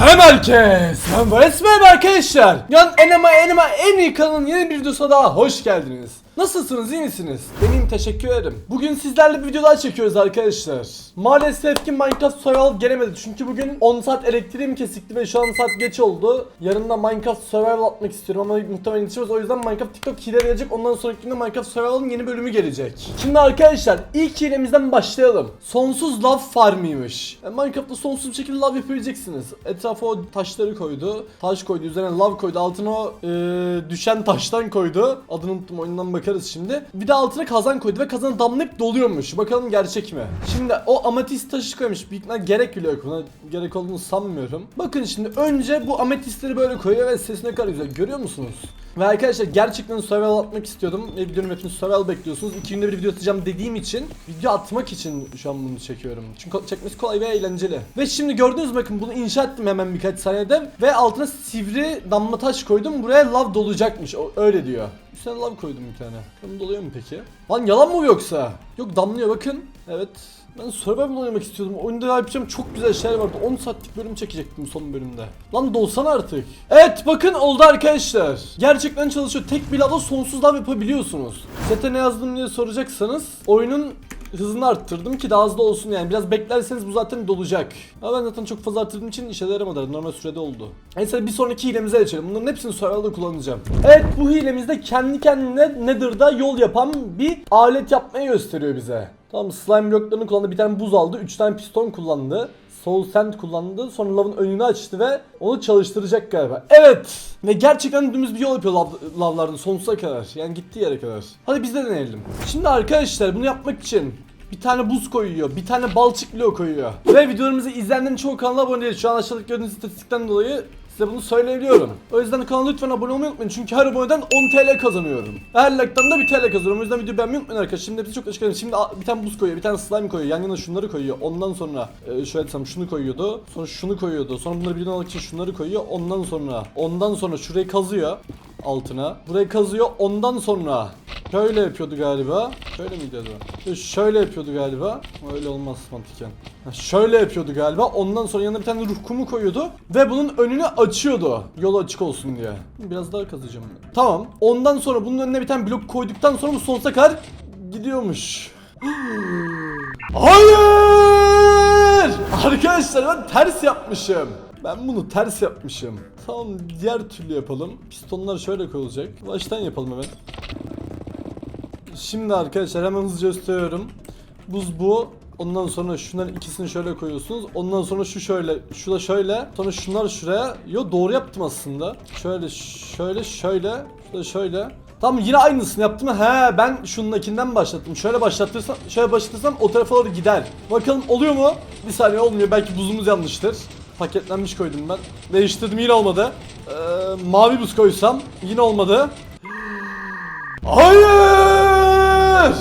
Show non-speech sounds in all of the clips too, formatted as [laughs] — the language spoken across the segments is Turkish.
Selam herkes. Ben merhaba arkadaşlar. Yan enema enema en iyi kanalın yeni bir videosuna daha hoş geldiniz. Nasılsınız iyi misiniz? Benim teşekkür ederim. Bugün sizlerle bir video daha çekiyoruz arkadaşlar. Maalesef ki Minecraft Survival gelemedi çünkü bugün 10 saat elektriğim kesikti ve şu an saat geç oldu. Yarın da Minecraft Survival atmak istiyorum ama muhtemelen yetişmez. O yüzden Minecraft TikTok hileleri gelecek. Ondan sonraki günde Minecraft Survival'ın yeni bölümü gelecek. Şimdi arkadaşlar ilk hilemizden başlayalım. Sonsuz lav farmıymış. Yani Minecraft'ta sonsuz bir şekilde lav yapabileceksiniz. Etrafa o taşları koydu. Taş koydu. Üzerine lav koydu. Altına o e, düşen taştan koydu. Adını unuttum oyundan bakarız şimdi. Bir de altına kazan koydu ve kazan damlayıp doluyormuş. Bakalım gerçek mi? Şimdi o ametist taşı koymuş. Büyük gerek bile yok buna. Gerek olduğunu sanmıyorum. Bakın şimdi önce bu ametistleri böyle koyuyor ve sesi ne kadar güzel. Görüyor musunuz? Ve arkadaşlar gerçekten survival atmak istiyordum. Ve videonun hepiniz survival bekliyorsunuz. İki günde bir video atacağım dediğim için video atmak için şu an bunu çekiyorum. Çünkü çekmesi kolay ve eğlenceli. Ve şimdi gördünüz mü bakın bunu inşa ettim hemen birkaç saniyede. Ve altına sivri damla taş koydum. Buraya lav dolacakmış. O öyle diyor. Üstüne lav koydum bir tane. Bakalım doluyor mu peki? Lan yalan mı bu yoksa? Yok damlıyor bakın. Evet. Ben survival oynamak istiyordum. Oyunda yapacağım çok güzel şeyler vardı. 10 saatlik bölüm çekecektim son bölümde. Lan dolsana artık. Evet bakın oldu arkadaşlar. Gerçekten çalışıyor. Tek bir lavda sonsuz lav yapabiliyorsunuz. Sete ne yazdım diye soracaksanız oyunun hızını arttırdım ki daha hızlı olsun yani. Biraz beklerseniz bu zaten dolacak. Ama ben zaten çok fazla arttırdığım için işe de yaramadı. Normal sürede oldu. Neyse bir sonraki hilemize geçelim. Bunların hepsini survival'da kullanacağım. Evet bu hilemizde kendi kendine Nether'da yol yapan bir alet yapmayı gösteriyor bize. Tamam slime bloklarını kullandı. Bir tane buz aldı. 3 tane piston kullandı. Soul Sand kullandı. Sonra lavın önünü açtı ve onu çalıştıracak galiba. Evet. Ve gerçekten dümdüz bir yol yapıyor lav, lavlarını sonsuza kadar. Yani gittiği yere kadar. Hadi biz de deneyelim. Şimdi arkadaşlar bunu yapmak için bir tane buz koyuyor, bir tane balçık bloğu koyuyor. Ve videolarımızı izleyenlerin çoğu kanala abone değil. Şu an aşağıdaki gördüğünüz istatistikten dolayı size bunu söyleyebiliyorum. O yüzden kanala lütfen abone olmayı unutmayın. Çünkü her aboneden 10 TL kazanıyorum. Her like'tan da 1 TL kazanıyorum. O yüzden videoyu beğenmeyi unutmayın arkadaşlar. Şimdi hepsi çok teşekkür ederim. Şimdi bir tane buz koyuyor, bir tane slime koyuyor. Yan yana şunları koyuyor. Ondan sonra e, şöyle desem şunu koyuyordu. Sonra şunu koyuyordu. Sonra bunları birden almak için şunları koyuyor. Ondan sonra ondan sonra şurayı kazıyor altına. Burayı kazıyor. Ondan sonra şöyle yapıyordu galiba. Şöyle miydi acaba? Şöyle yapıyordu galiba. Öyle olmaz mantıken. Şöyle yapıyordu galiba. Ondan sonra yanına bir tane ruh kumu koyuyordu ve bunun önünü açıyordu. Yol açık olsun diye. Biraz daha kazacağım. Tamam. Ondan sonra bunun önüne bir tane blok koyduktan sonra bu sonsuza kadar gidiyormuş. Hayır! Arkadaşlar ben ters yapmışım. Ben bunu ters yapmışım. Tamam diğer türlü yapalım. Pistonlar şöyle koyulacak. Baştan yapalım hemen. Şimdi arkadaşlar hemen hızlıca gösteriyorum. Buz bu. Ondan sonra şunların ikisini şöyle koyuyorsunuz. Ondan sonra şu şöyle, şu da şöyle. Sonra şunlar şuraya. Yo doğru yaptım aslında. Şöyle, şöyle, şöyle. Şu da şöyle. Tamam yine aynısını yaptım. He ben şunundakinden başlattım. Şöyle başlatırsam, şöyle başlatırsam o tarafa doğru gider. Bakalım oluyor mu? Bir saniye olmuyor. Belki buzumuz yanlıştır. Paketlenmiş koydum ben. Değiştirdim yine olmadı. Ee, mavi buz koysam yine olmadı. Hayır!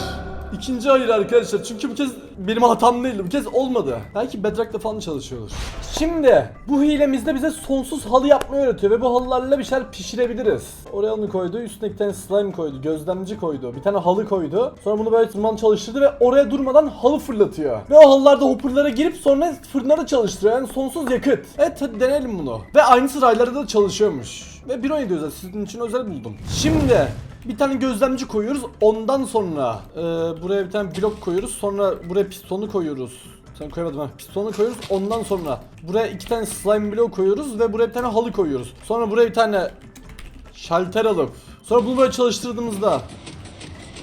İkinci hayır arkadaşlar çünkü bu kez benim hatam değildi bu kez olmadı. Belki Bedrock'ta falan çalışıyordur. Şimdi bu hilemizde bize sonsuz halı yapmayı öğretiyor ve bu halılarla bir şeyler pişirebiliriz. Oraya onu koydu üstüne bir tane slime koydu gözlemci koydu bir tane halı koydu. Sonra bunu böyle tırman çalıştırdı ve oraya durmadan halı fırlatıyor. Ve o halılarda hopperlara girip sonra fırınları çalıştırıyor yani sonsuz yakıt. Evet hadi deneyelim bunu. Ve aynısı raylarda da çalışıyormuş. Ve 1.17 özel sizin için özel buldum. Şimdi bir tane gözlemci koyuyoruz. Ondan sonra e, buraya bir tane blok koyuyoruz. Sonra buraya pistonu koyuyoruz. Sen koymadın ha. Pistonu koyuyoruz. Ondan sonra buraya iki tane slime blok koyuyoruz ve buraya bir tane halı koyuyoruz. Sonra buraya bir tane şalter alıp sonra bunu böyle çalıştırdığımızda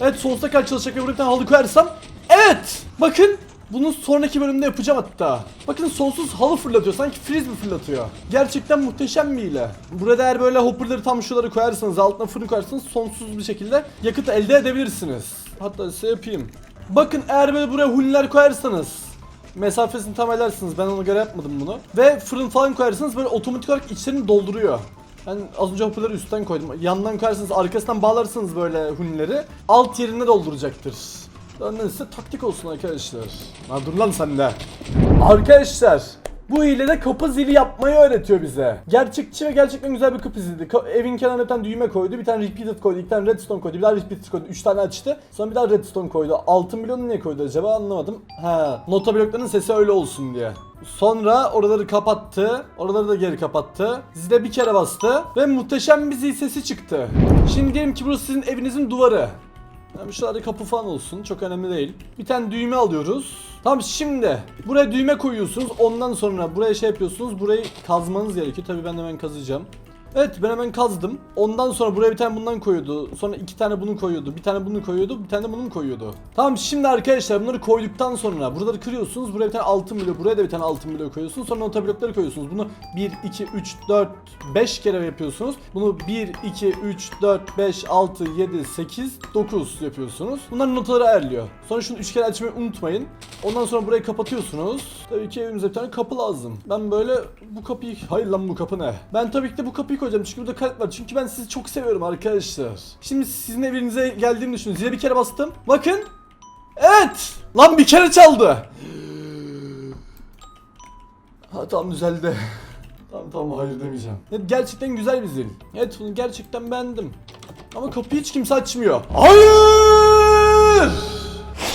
Evet sonsuza kadar çalışacak ve buraya bir tane halı koyarsam Evet! Bakın bunu sonraki bölümde yapacağım hatta. Bakın sonsuz halı fırlatıyor. Sanki frisbee fırlatıyor. Gerçekten muhteşem bir hile. Burada eğer böyle hopperları tam şuraları koyarsanız, altına fırın koyarsanız sonsuz bir şekilde yakıt elde edebilirsiniz. Hatta size yapayım. Bakın eğer böyle buraya huniler koyarsanız mesafesini tam edersiniz. Ben ona göre yapmadım bunu. Ve fırın falan koyarsanız böyle otomatik olarak içlerini dolduruyor. Ben az önce hopperları üstten koydum. Yandan koyarsanız arkasından bağlarsınız böyle hunileri. Alt yerine dolduracaktır. Lan taktik olsun arkadaşlar. Ha dur lan sen de. Arkadaşlar Bu hilede kapı zili yapmayı öğretiyor bize. Gerçekçi ve gerçekten güzel bir kapı ziliydi. Ka- evin kenarına bir tane düğme koydu, bir tane repeated koydu, iki tane redstone koydu, bir daha repeated koydu, üç tane açtı. Sonra bir daha redstone koydu. Altın bloğunu niye koydu acaba anlamadım. Ha, nota bloklarının sesi öyle olsun diye. Sonra oraları kapattı. Oraları da geri kapattı. Zile bir kere bastı ve muhteşem bir zil sesi çıktı. Şimdi diyelim ki burası sizin evinizin duvarı. Yani şurada kapı falan olsun. Çok önemli değil. Bir tane düğme alıyoruz. Tamam şimdi buraya düğme koyuyorsunuz. Ondan sonra buraya şey yapıyorsunuz. Burayı kazmanız gerekiyor. Tabii ben hemen kazacağım. Evet ben hemen kazdım. Ondan sonra buraya bir tane bundan koyuyordu. Sonra iki tane bunu koyuyordu. Bir tane bunu koyuyordu. Bir tane de bunu koyuyordu. Tamam şimdi arkadaşlar bunları koyduktan sonra buraları kırıyorsunuz. Buraya bir tane altın blok. Buraya da bir tane altın blok koyuyorsunuz. Sonra nota blokları koyuyorsunuz. Bunu 1, 2, 3, 4, 5 kere yapıyorsunuz. Bunu 1, 2, 3, 4, 5, 6, 7, 8, 9 yapıyorsunuz. Bunlar notaları ayarlıyor. Sonra şunu üç kere açmayı unutmayın. Ondan sonra burayı kapatıyorsunuz. Tabii ki evimize bir tane kapı lazım. Ben böyle bu kapıyı... Hayır lan bu kapı ne? Ben tabii ki de bu kapıyı koyacağım çünkü burada kalp var. Çünkü ben sizi çok seviyorum arkadaşlar. Şimdi sizin evinize geldiğimi düşünün. Zile bir kere bastım. Bakın. Evet. Lan bir kere çaldı. Ha tamam düzeldi. Tamam tamam hayır demeyeceğim. Evet, gerçekten güzel bir zil. Evet bunu gerçekten beğendim. Ama kapıyı hiç kimse açmıyor. Hayır!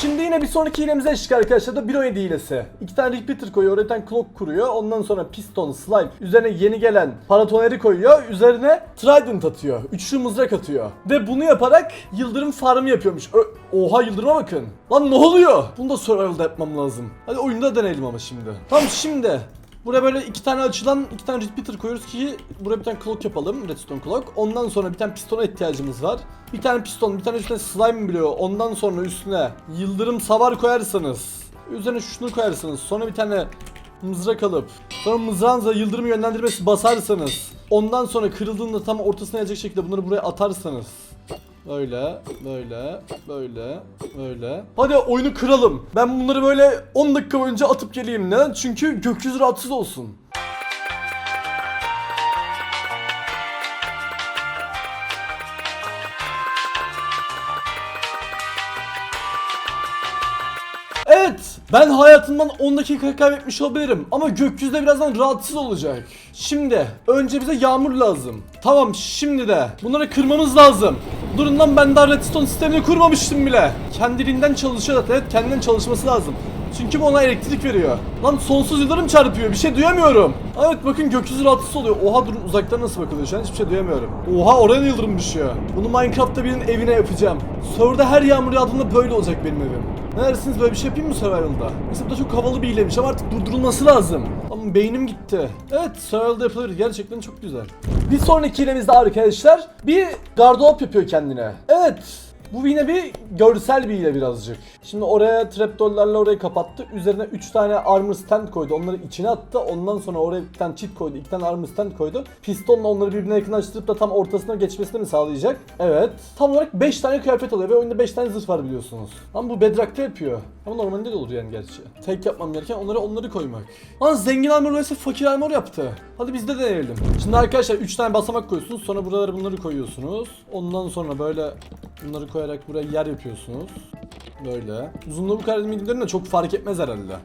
Şimdi yine bir sonraki hilemize eşlik arkadaşlar da 1.17 hilesi. İki tane repeater koyuyor, tane clock kuruyor. Ondan sonra piston, slime, üzerine yeni gelen paratoneri koyuyor. Üzerine trident atıyor. Üçlü mızrak atıyor. Ve bunu yaparak yıldırım farmı yapıyormuş. Ö- Oha yıldırıma bakın. Lan ne oluyor? Bunu da survival'da yapmam lazım. Hadi oyunda deneyelim ama şimdi. Tamam şimdi Buraya böyle iki tane açılan iki tane repeater koyuyoruz ki buraya bir tane clock yapalım redstone clock. Ondan sonra bir tane pistona ihtiyacımız var. Bir tane piston, bir tane üstüne slime bloğu. Ondan sonra üstüne yıldırım savar koyarsanız. Üzerine şunu koyarsanız. Sonra bir tane mızrak alıp sonra mızrağınıza yıldırım yönlendirmesi basarsanız. Ondan sonra kırıldığında tam ortasına gelecek şekilde bunları buraya atarsanız. Böyle, böyle, böyle, böyle. Hadi oyunu kıralım. Ben bunları böyle 10 dakika boyunca atıp geleyim. Neden? Çünkü gökyüzü rahatsız olsun. Evet, ben hayatımdan 10 dakika kaybetmiş olabilirim ama gökyüzü de birazdan rahatsız olacak. Şimdi önce bize yağmur lazım. Tamam şimdi de bunları kırmamız lazım. Durun lan ben daha redstone sistemini kurmamıştım bile. Kendiliğinden çalışıyor zaten evet kendinden çalışması lazım. Çünkü bu ona elektrik veriyor. Lan sonsuz yıldırım çarpıyor bir şey duyamıyorum. Evet bakın gökyüzü rahatsız oluyor. Oha durun uzaktan nasıl bakılıyor şu an hiçbir şey duyamıyorum. Oha oraya yıldırım düşüyor. Bunu Minecraft'ta birinin evine yapacağım. Server'da her yağmur yağdığında böyle olacak benim evim. Ne dersiniz böyle bir şey yapayım mı Survival'da? Mesela bu da çok havalı bir hilemiş ama artık durdurulması lazım. Ama beynim gitti. Evet Survival'da yapılabilir gerçekten çok güzel. Bir sonraki hilemizde arkadaşlar bir gardırop yapıyor kendine. Evet bu yine bir görsel bir hile birazcık. Şimdi oraya trapdoorlarla orayı kapattı. Üzerine 3 tane armor stand koydu. Onları içine attı. Ondan sonra oraya bir tane cheat koydu. 2 tane armor stand koydu. Pistonla onları birbirine yakınlaştırıp da tam ortasına geçmesini mi sağlayacak? Evet. Tam olarak 5 tane kıyafet alıyor ve oyunda 5 tane zırh var biliyorsunuz. Ama bu Bedrock'ta yapıyor. Ama normalde de olur yani gerçi. Tek yapmam gereken onları onları koymak. Lan zengin armor vs fakir armor yaptı. Hadi biz de deneyelim. Şimdi arkadaşlar 3 tane basamak koyuyorsunuz. Sonra buralara bunları koyuyorsunuz. Ondan sonra böyle bunları koyarak buraya yer yapıyorsunuz. Böyle. Uzunluğu bu kadar milimlerin de çok fark etmez herhalde.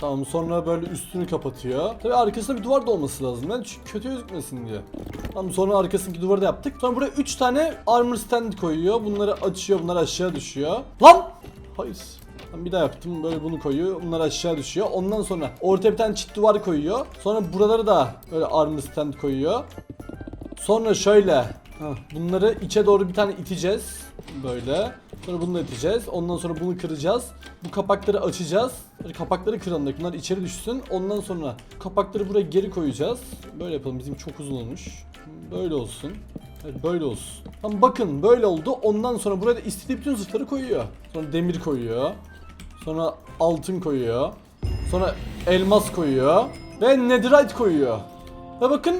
Tamam sonra böyle üstünü kapatıyor. Tabii arkasında bir duvar da olması lazım. Yani kötü gözükmesin diye. Tamam sonra arkasındaki duvarı da yaptık. Sonra buraya 3 tane armor stand koyuyor. Bunları açıyor, bunlar aşağı düşüyor. Lan! Hayır. Ben bir daha yaptım. Böyle bunu koyuyor. Bunlar aşağı düşüyor. Ondan sonra ortaya bir tane çit duvar koyuyor. Sonra buraları da böyle armor stand koyuyor. Sonra şöyle. Hah, bunları içe doğru bir tane iteceğiz. Böyle. Sonra bunu da. Ondan sonra bunu kıracağız. Bu kapakları açacağız. Kapakları kıralım. Bunlar içeri düşsün. Ondan sonra kapakları buraya geri koyacağız. Böyle yapalım. Bizim çok uzun olmuş. Böyle olsun. Evet böyle olsun. Tamam bakın böyle oldu. Ondan sonra buraya da istediği bütün zırhları koyuyor. Sonra demir koyuyor. Sonra altın koyuyor. Sonra elmas koyuyor. Ve netherite koyuyor. Ve bakın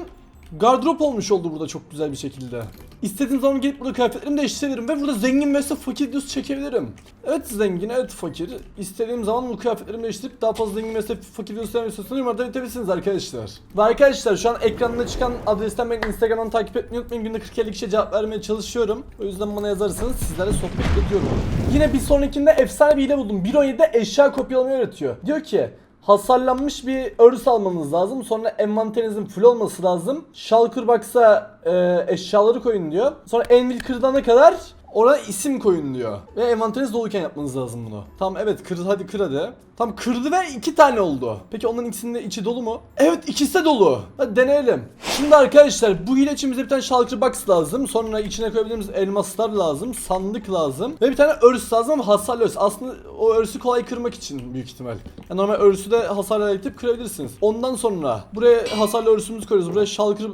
gardırop olmuş oldu burada çok güzel bir şekilde. İstediğim zaman gelip burada kıyafetlerimi değiştirebilirim ve burada zengin vs fakir videosu çekebilirim. Evet zengin, evet fakir. İstediğim zaman bu kıyafetlerimi değiştirip daha fazla zengin vs fakir videosu istiyorsanız yorumlarda belirtebilirsiniz arkadaşlar. Ve arkadaşlar şu an ekranda çıkan adresten beni Instagram'dan takip etmeyi unutmayın. Günde 40 50 kişiye cevap vermeye çalışıyorum. O yüzden bana yazarsanız sizlerle sohbet ediyorum. Yine bir sonrakinde efsane bir hile buldum. 1.17'de eşya kopyalamayı öğretiyor. Diyor ki hasarlanmış bir örs almanız lazım. Sonra envanterinizin full olması lazım. Shulker Box'a e, eşyaları koyun diyor. Sonra Envil kırdana kadar Oraya isim koyun diyor. Ve envanteriniz doluyken yapmanız lazım bunu. Tamam evet kır hadi kır hadi. Tam kırdı ve iki tane oldu. Peki onların ikisinin içi dolu mu? Evet ikisi de dolu. Hadi deneyelim. Şimdi arkadaşlar bu hile için bize bir tane shulker box lazım. Sonra içine koyabildiğimiz elmaslar lazım. Sandık lazım. Ve bir tane örs lazım ama hasarlı örs. Aslında o örsü kolay kırmak için büyük ihtimal. Yani normal örsü de hasarla itip kırabilirsiniz. Ondan sonra buraya hasarlı örsümüzü koyuyoruz. Buraya shulker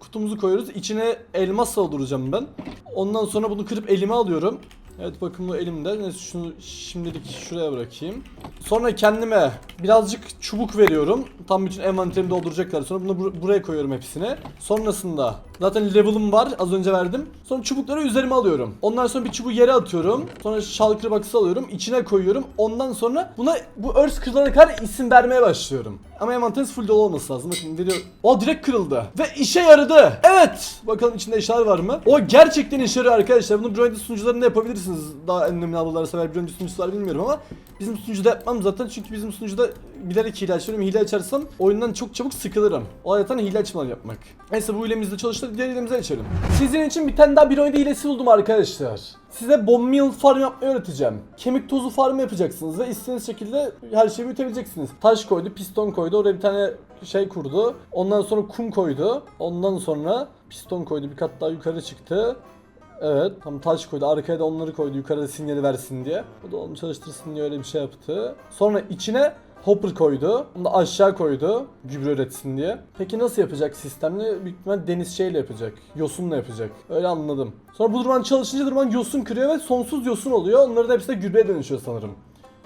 kutumuzu koyuyoruz. İçine elmas dolduracağım ben. Ondan sonra bunu kırıp elime alıyorum. Evet bakın bu elimde. Neyse şunu şimdilik şuraya bırakayım. Sonra kendime birazcık çubuk veriyorum. Tam bütün envanterimi dolduracaklar. Sonra bunu bur- buraya koyuyorum hepsini. Sonrasında zaten level'ım var. Az önce verdim. Sonra çubukları üzerime alıyorum. Ondan sonra bir çubuğu yere atıyorum. Sonra shulker box'ı alıyorum. içine koyuyorum. Ondan sonra buna bu örs kırılana kadar isim vermeye başlıyorum. Ama envanteriniz full dolu olması lazım. Bakın veriyor. O direkt kırıldı. Ve işe yaradı. Evet. Bakalım içinde eşyalar var mı? O gerçekten işe yarıyor arkadaşlar. Bunu Brody sunucularında yapabilirsiniz. Daha önemli ablalar sever Brody sunucusu var bilmiyorum ama bizim sunucuda yapmam zaten çünkü bizim sunucuda bilerek hile açıyorum. Hile açarsam oyundan çok çabuk sıkılırım. O zaten hile açmadan yapmak. Neyse bu hilemizde çalıştı. Diğer hilemize geçelim. Sizin için bir tane daha bir oyunda hilesi buldum arkadaşlar. Size bomb meal farm yapmayı öğreteceğim. Kemik tozu farmı yapacaksınız ve istediğiniz şekilde her şeyi büyütebileceksiniz. Taş koydu, piston koydu, oraya bir tane şey kurdu. Ondan sonra kum koydu. Ondan sonra piston koydu, bir kat daha yukarı çıktı. Evet, tam taş koydu, arkaya da onları koydu yukarıda sinyali versin diye. O da onu çalıştırsın diye öyle bir şey yaptı. Sonra içine Hopper koydu. Onu da aşağı koydu. Gübre üretsin diye. Peki nasıl yapacak sistemle? Büyük ihtimal deniz şeyle yapacak. Yosunla yapacak. Öyle anladım. Sonra bu durman çalışınca durman yosun kırıyor ve sonsuz yosun oluyor. Onların hepsi de gübreye dönüşüyor sanırım.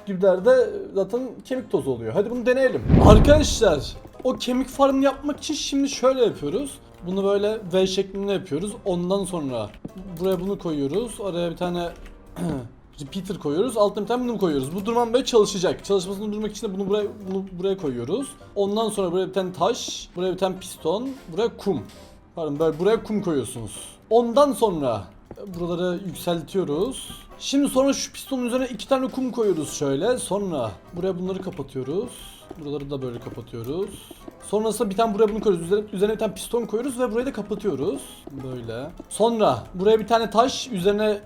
Gübreler de zaten kemik tozu oluyor. Hadi bunu deneyelim. Arkadaşlar o kemik farmını yapmak için şimdi şöyle yapıyoruz. Bunu böyle V şeklinde yapıyoruz. Ondan sonra buraya bunu koyuyoruz. Oraya bir tane [clears throat] repeater koyuyoruz. Altına bir tane bunu koyuyoruz. Bu durman böyle çalışacak. Çalışmasını durmak için de bunu buraya bunu buraya koyuyoruz. Ondan sonra buraya bir tane taş, buraya bir tane piston, buraya kum. Pardon böyle buraya kum koyuyorsunuz. Ondan sonra buraları yükseltiyoruz. Şimdi sonra şu pistonun üzerine iki tane kum koyuyoruz şöyle. Sonra buraya bunları kapatıyoruz. Buraları da böyle kapatıyoruz. Sonrasında bir tane buraya bunu koyuyoruz. Üzerine, üzerine bir tane piston koyuyoruz ve burayı da kapatıyoruz. Böyle. Sonra buraya bir tane taş, üzerine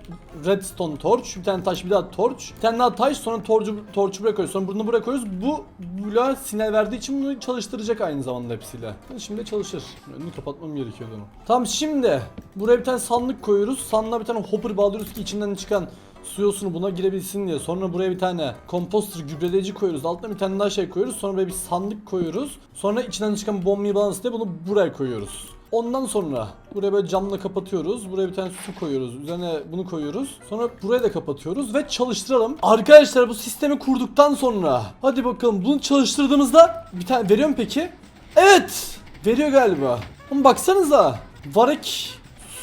redstone torch, bir tane taş, bir daha torch, bir tane daha taş, sonra torcu, torchu buraya koyuyoruz. Sonra bunu buraya koyuyoruz. Bu bloğa sinyal verdiği için bunu çalıştıracak aynı zamanda hepsiyle. Şimdi çalışır. Önünü kapatmam gerekiyordu onu. Tamam şimdi buraya bir tane sandık koyuyoruz. Sandığa bir tane hopper bağlıyoruz ki içinden çıkan su yosunu buna girebilsin diye. Sonra buraya bir tane composter gübreleyici koyuyoruz. Altına bir tane daha şey koyuyoruz. Sonra buraya bir sandık koyuyoruz. Sonra içinden çıkan bomb balance diye bunu buraya koyuyoruz. Ondan sonra buraya böyle camla kapatıyoruz. Buraya bir tane su koyuyoruz. Üzerine bunu koyuyoruz. Sonra burayı da kapatıyoruz ve çalıştıralım. Arkadaşlar bu sistemi kurduktan sonra hadi bakalım bunu çalıştırdığımızda bir tane veriyor mu peki? Evet! Veriyor galiba. Ama baksanıza. Varek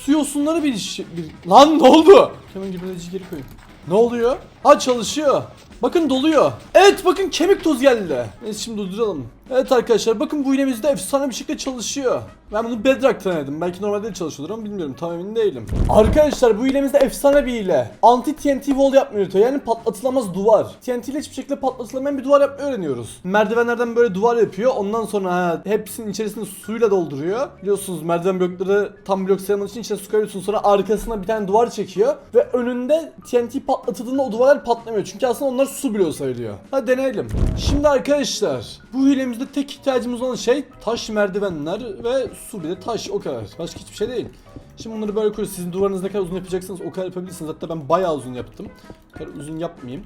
su yosunları bir, iş- bir... Lan ne oldu? Hemen gübreleyici geri koyun. Ne oluyor? Ha çalışıyor. Bakın doluyor. Evet bakın kemik toz geldi. Neyse şimdi durduralım. Evet arkadaşlar bakın bu iğnemizde efsane bir şekilde çalışıyor. Ben bunu Bedrock'tan denedim. Belki normalde de çalışıyordur ama bilmiyorum tam emin değilim. Arkadaşlar bu iğnemizde efsane bir hile. Anti TNT wall diyor. Yani patlatılamaz duvar. TNT ile hiçbir şekilde patlatılamayan bir duvar yapmayı öğreniyoruz. Merdivenlerden böyle duvar yapıyor. Ondan sonra ha, hepsinin içerisini suyla dolduruyor. Biliyorsunuz merdiven blokları tam blok sayılmadığı için içine su koyuyorsunuz. Sonra arkasına bir tane duvar çekiyor. Ve önünde TNT patlatıldığında o duvarlar patlamıyor. Çünkü aslında onlar su bloğu sayılıyor. Hadi deneyelim. Şimdi arkadaşlar bu hilemizde tek ihtiyacımız olan şey taş merdivenler ve su bir de taş o kadar. Başka hiçbir şey değil. Şimdi bunları böyle koyuyoruz. Sizin duvarınız ne kadar uzun yapacaksınız o kadar yapabilirsiniz. Hatta ben bayağı uzun yaptım. O kadar uzun yapmayayım.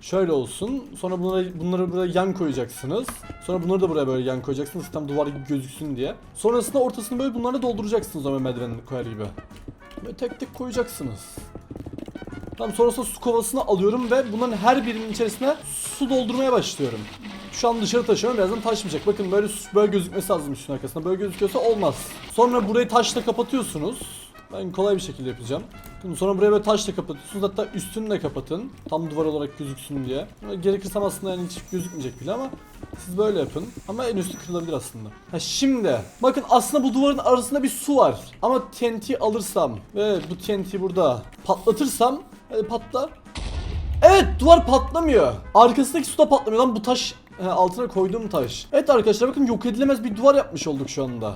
Şöyle olsun. Sonra bunları bunları buraya yan koyacaksınız. Sonra bunları da buraya böyle yan koyacaksınız. Tam duvar gibi gözüksün diye. Sonrasında ortasını böyle bunlarla dolduracaksınız ama merdiven koyar gibi. Böyle tek tek koyacaksınız. Tamam sonrasında su kovasını alıyorum ve bunların her birinin içerisine su doldurmaya başlıyorum. Şu an dışarı taşıyorum birazdan taşmayacak. Bakın böyle böyle gözükmesi lazım üstün arkasında. Böyle gözüküyorsa olmaz. Sonra burayı taşla kapatıyorsunuz. Ben kolay bir şekilde yapacağım. Bakın Sonra buraya böyle taşla kapatıyorsunuz. Hatta üstünü de kapatın. Tam duvar olarak gözüksün diye. Gerekirse aslında yani hiç gözükmeyecek bile ama siz böyle yapın. Ama en üstü kırılabilir aslında. Ha şimdi bakın aslında bu duvarın arasında bir su var. Ama TNT alırsam ve bu TNT burada patlatırsam hadi patla. Evet duvar patlamıyor. Arkasındaki su da patlamıyor lan bu taş He, altına koyduğum taş. Evet arkadaşlar bakın yok edilemez bir duvar yapmış olduk şu anda.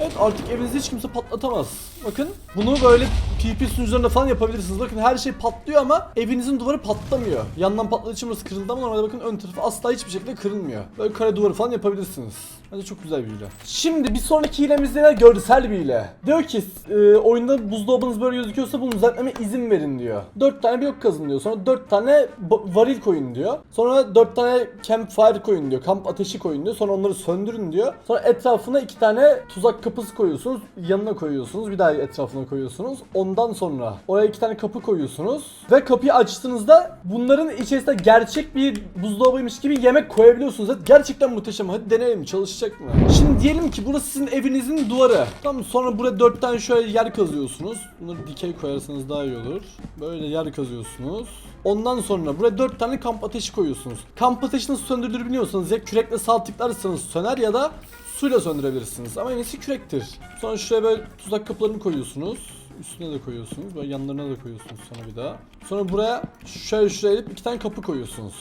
Evet artık evinizde hiç kimse patlatamaz. Bakın bunu böyle PvP sunucularında falan yapabilirsiniz. Bakın her şey patlıyor ama evinizin duvarı patlamıyor. Yandan patladığı için burası kırıldı ama normalde bakın ön tarafı asla hiçbir şekilde kırılmıyor. Böyle kare duvarı falan yapabilirsiniz. Bence çok güzel bir hile. Şimdi bir sonraki hilemizde de görsel bir hile. Diyor ki e, oyunda buzdolabınız böyle gözüküyorsa bunu düzeltmeme izin verin diyor. 4 tane blok kazın diyor. Sonra 4 tane varil koyun diyor. Sonra 4 tane campfire koyun diyor. Kamp ateşi koyun diyor. Sonra onları söndürün diyor. Sonra etrafına 2 tane tuzak kapısı koyuyorsunuz. Yanına koyuyorsunuz. Bir daha etrafına koyuyorsunuz. Ondan sonra oraya 2 tane kapı koyuyorsunuz. Ve kapıyı açtığınızda bunların içerisinde gerçek bir buzdolabıymış gibi yemek koyabiliyorsunuz. Evet, gerçekten muhteşem. Hadi deneyelim. Çalışacak mı? Şimdi diyelim ki burası sizin evinizin duvarı. Tamam sonra buraya 4 tane şöyle yer kazıyorsunuz. Bunları dikey koyarsanız daha iyi olur. Böyle yer kazıyorsunuz. Ondan sonra buraya 4 tane kamp ateşi koyuyorsunuz. Kamp ateşi nasıl söndürülür biliyorsanız ya kürekle sağ tıklarsanız söner ya da suyla söndürebilirsiniz. Ama en iyisi kürektir. Sonra şuraya böyle tuzak kapılarını koyuyorsunuz. Üstüne de koyuyorsunuz. Böyle yanlarına da koyuyorsunuz sonra bir daha. Sonra buraya şöyle şuraya elip iki tane kapı koyuyorsunuz.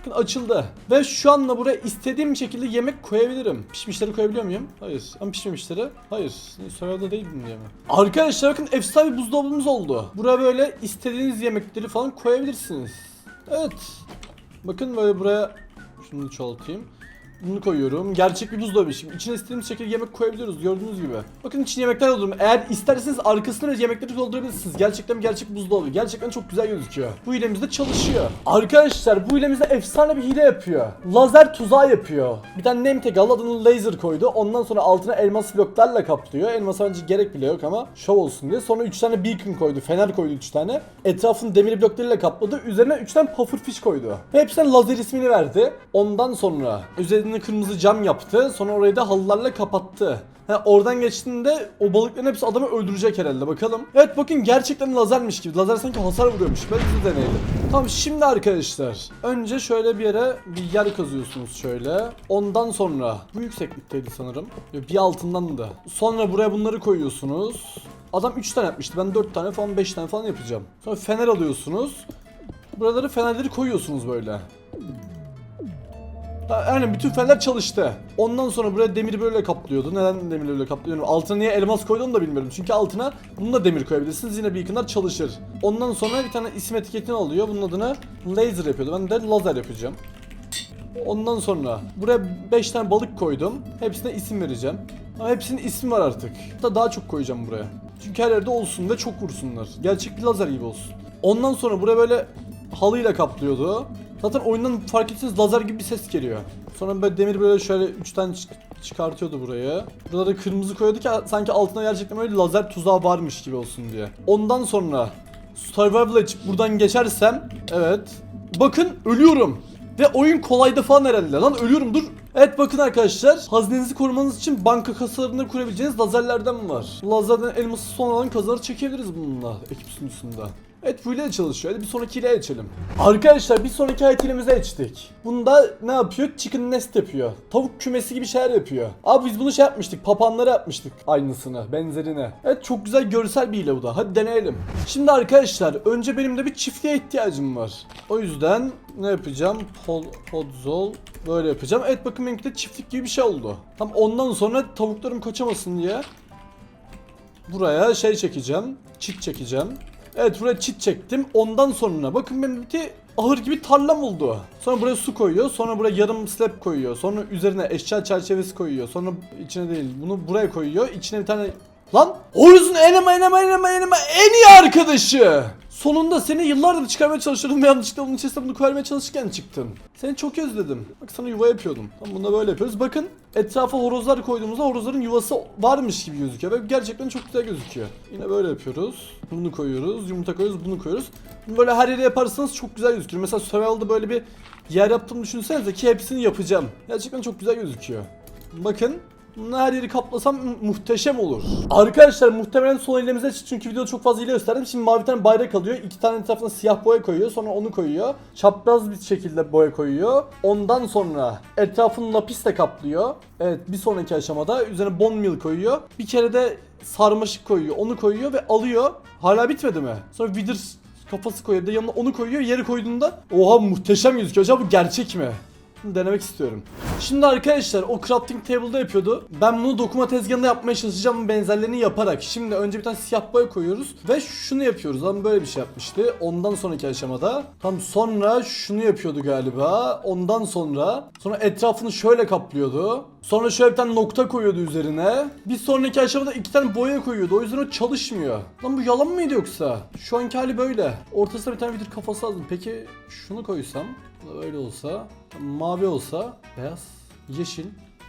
Bakın açıldı. Ve şu anda buraya istediğim şekilde yemek koyabilirim. Pişmişleri koyabiliyor muyum? Hayır. Ama pişmemişleri? Hayır. Survival'da değildim diye mi? Arkadaşlar bakın efsane bir buzdolabımız oldu. Buraya böyle istediğiniz yemekleri falan koyabilirsiniz. Evet. Bakın böyle buraya şunu çoğaltayım. Bunu koyuyorum. Gerçek bir buzdolabı. Şimdi içine istediğimiz şekilde yemek koyabiliyoruz gördüğünüz gibi. Bakın içine yemekler dolduruyorum. Eğer isterseniz arkasına da yemekleri doldurabilirsiniz. Gerçekten gerçek buzdolabı. Gerçekten çok güzel gözüküyor. Bu hilemiz de çalışıyor. Arkadaşlar bu hilemizde efsane bir hile yapıyor. Lazer tuzağı yapıyor. Bir tane name tag adını laser koydu. Ondan sonra altına elmas bloklarla kaplıyor. Elmas bence gerek bile yok ama şov olsun diye. Sonra 3 tane beacon koydu. Fener koydu 3 tane. Etrafını demir bloklarıyla kapladı. Üzerine 3 tane pufferfish koydu. Hepsine lazer ismini verdi. Ondan sonra üzerine kırmızı cam yaptı. Sonra orayı da halılarla kapattı. Ha, oradan geçtiğinde o balıkların hepsi adamı öldürecek herhalde bakalım. Evet bakın gerçekten lazermiş gibi. Lazer sanki hasar vuruyormuş. Ben de deneyelim. Tamam şimdi arkadaşlar. Önce şöyle bir yere bir yer kazıyorsunuz şöyle. Ondan sonra bu yükseklikteydi sanırım. Bir altından da. Sonra buraya bunları koyuyorsunuz. Adam 3 tane yapmıştı. Ben 4 tane falan 5 tane falan yapacağım. Sonra fener alıyorsunuz. Buraları fenerleri koyuyorsunuz böyle. Aynen bütün fener çalıştı. Ondan sonra buraya demir böyle kaplıyordu. Neden demir böyle kaplıyor? Altına niye elmas koyduğunu da bilmiyorum. Çünkü altına bunu da demir koyabilirsiniz. Yine beaconlar çalışır. Ondan sonra bir tane isim etiketini alıyor. Bunun adını laser yapıyordu. Ben de lazer yapacağım. Ondan sonra buraya 5 tane balık koydum. Hepsine isim vereceğim. Ama hepsinin ismi var artık. Hatta daha çok koyacağım buraya. Çünkü her yerde olsun ve çok vursunlar. Gerçek bir lazer gibi olsun. Ondan sonra buraya böyle halıyla kaplıyordu. Zaten oyundan fark etseniz lazer gibi bir ses geliyor. Sonra böyle demir böyle şöyle 3 tane çık- çıkartıyordu buraya. Buraları kırmızı koyuyordu ki sanki altına gerçekten böyle lazer tuzağı varmış gibi olsun diye. Ondan sonra Survival'a çık buradan geçersem evet. Bakın ölüyorum. Ve oyun kolayda falan herhalde. Lan ölüyorum dur. Evet bakın arkadaşlar. Hazinenizi korumanız için banka kasalarında kurabileceğiniz lazerlerden var. Lazerden elması son alan kazanır çekebiliriz bununla ekip sunucusunda. Evet bu ile çalışıyor. Hadi bir sonraki ile geçelim. Arkadaşlar bir sonraki ayet ilemize geçtik. Bunda ne yapıyor? Chicken nest yapıyor. Tavuk kümesi gibi şeyler yapıyor. Abi biz bunu şey yapmıştık. Papanlara yapmıştık. Aynısını, benzerini. Evet çok güzel görsel bir hile bu da. Hadi deneyelim. Şimdi arkadaşlar önce benim de bir çiftliğe ihtiyacım var. O yüzden ne yapacağım? Pod, podzol böyle yapacağım. Evet bakın benimki de çiftlik gibi bir şey oldu. Tam ondan sonra tavuklarım kaçamasın diye buraya şey çekeceğim. Çit çekeceğim. Evet buraya çit çektim. Ondan sonra bakın benimki ahır gibi tarlam oldu. Sonra buraya su koyuyor. Sonra buraya yarım slab koyuyor. Sonra üzerine eşya çerçevesi koyuyor. Sonra içine değil bunu buraya koyuyor. İçine bir tane Lan Horus'un enema enema enema enema en iyi arkadaşı. Sonunda seni yıllardır çıkarmaya çalışıyordum ve [laughs] yanlışlıkla bunun içerisinde bunu koymaya çalışırken çıktın. Seni çok özledim. Bak sana yuva yapıyordum. Tamam bunu da böyle yapıyoruz. Bakın etrafa horozlar koyduğumuzda horozların yuvası varmış gibi gözüküyor. Ve gerçekten çok güzel gözüküyor. Yine böyle yapıyoruz. Bunu koyuyoruz. Yumurta koyuyoruz. Bunu koyuyoruz. Bunu böyle her yere yaparsanız çok güzel gözüküyor. Mesela Survival'da böyle bir yer yaptığımı düşünsenize ki hepsini yapacağım. Gerçekten çok güzel gözüküyor. Bakın bunu her yeri kaplasam mu- muhteşem olur. Arkadaşlar muhtemelen son elimize çünkü videoda çok fazla hile gösterdim. Şimdi mavi tane bayrak alıyor. iki tane etrafına siyah boya koyuyor. Sonra onu koyuyor. Çapraz bir şekilde boya koyuyor. Ondan sonra etrafını lapisle kaplıyor. Evet bir sonraki aşamada üzerine bone meal koyuyor. Bir kere de sarmaşık koyuyor. Onu koyuyor ve alıyor. Hala bitmedi mi? Sonra wither kafası koyuyor. De yanına onu koyuyor. Yeri koyduğunda oha muhteşem gözüküyor. Acaba bu gerçek mi? Denemek istiyorum. Şimdi arkadaşlar o crafting table'da yapıyordu. Ben bunu dokuma tezgahında yapmaya çalışacağım benzerlerini yaparak. Şimdi önce bir tane siyah boya koyuyoruz ve şunu yapıyoruz. Ama böyle bir şey yapmıştı. Ondan sonraki aşamada. Tam sonra şunu yapıyordu galiba. Ondan sonra sonra etrafını şöyle kaplıyordu. Sonra şöyle bir tane nokta koyuyordu üzerine. Bir sonraki aşamada iki tane boya koyuyordu. O yüzden o çalışmıyor. Lan bu yalan mıydı yoksa? Şu anki hali böyle. Ortasına bir tane vidir kafası lazım. Peki şunu koysam? Böyle olsa. Mavi olsa. Beyaz. Yeşil.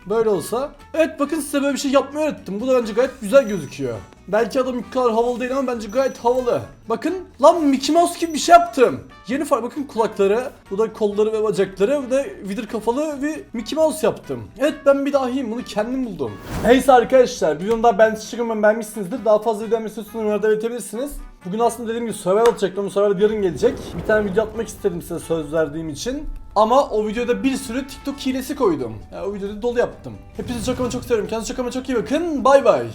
Böyle olsa. Evet bakın size böyle bir şey yapmayı öğrettim. Bu da bence gayet güzel gözüküyor. Belki adam ilk kadar havalı değil ama bence gayet havalı. Bakın lan Mickey Mouse gibi bir şey yaptım. Yeni fark bakın kulakları. Bu da kolları ve bacakları. Bu da vidir kafalı bir Mickey Mouse yaptım. Evet ben bir dahiyim bunu kendim buldum. Neyse arkadaşlar bir videonun daha ben çıkımı beğenmişsinizdir. Daha fazla video istiyorsanız yorumlarda belirtebilirsiniz. Bugün aslında dediğim gibi survival. Bu survival yarın gelecek. Bir tane video atmak istedim size söz verdiğim için. Ama o videoda bir sürü TikTok hilesi koydum. Ya o videoda dolu yaptım. Hepinizi çok ama çok seviyorum. Kendinize çok ama çok iyi bakın. Bay bay.